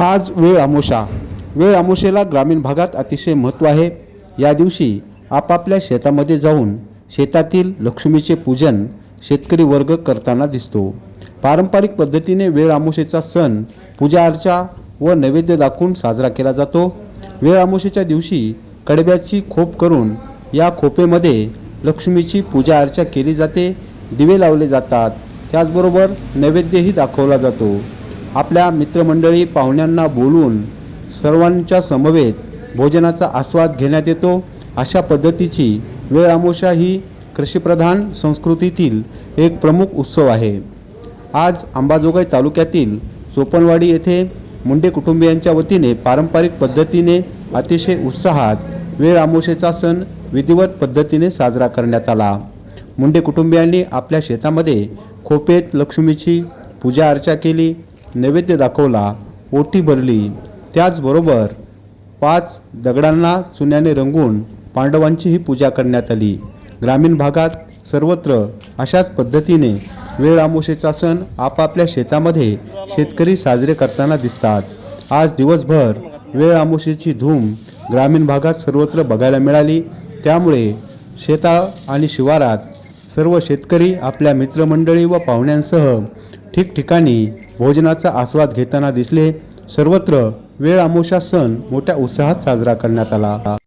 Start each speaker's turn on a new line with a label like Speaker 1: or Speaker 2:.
Speaker 1: आज वेळ आमोशा. वेळ आमोशेला ग्रामीण भागात अतिशय महत्त्व आहे. या दिवशी आपापल्या शेतामध्ये जाऊन शेतातील लक्ष्मीचे पूजन शेतकरी वर्ग करताना दिसतो. पारंपरिक पद्धतीने वेळ आमोशेचा सण पूजा अर्चा व नैवेद्य दाखवून साजरा केला जातो. वेळ आमोशेच्या दिवशी कडब्याची खोप करून या खोपेमध्ये लक्ष्मीची पूजा अर्चा केली जाते. दिवे लावले जातात. त्याचबरोबर नैवेद्यही दाखवला जातो. आपल्या मित्रमंडळी पाहुण्यांना बोलून सर्वांच्या समवेत भोजनाचा आस्वाद घेण्यात येतो. अशा पद्धतीची वेळ आमोशा ही कृषीप्रधान संस्कृतीतील एक प्रमुख उत्सव आहे. आज अंबाजोगाई तालुक्यातील चोपणवाडी येथे मुंडे कुटुंबियांच्या वतीने पारंपरिक पद्धतीने अतिशय उत्साहात वेळ आमोशेचा सण विधिवत पद्धतीने साजरा करण्यात आला. मुंडे कुटुंबियांनी आपल्या शेतामध्ये खोपेत लक्ष्मीची पूजा अर्चा केली. नैवेद्य दाखवला ओटी भरली. त्याचबरोबर पाच दगडांना चुन्याने रंगून पांडवांचीही पूजा करण्यात आली. ग्रामीण भागात सर्वत्र अशाच पद्धतीने वेळ आमोशेचा सण आपापल्या शेतामध्ये शेतकरी साजरे करताना दिसतात. आज दिवसभर वेळ आमोशेची धूम ग्रामीण भागात सर्वत्र बघायला मिळाली. त्यामुळे शेता आणि शिवारात सर्व शेतकरी आपल्या मित्रमंडळी व पाहुण्यांसह ठिकठिकाणी भोजनाचा आस्वाद घेताना दिसले सर्वत्र वेळ आमोशा सण मोठ्या उत्साहात साजरा करण्यात आला.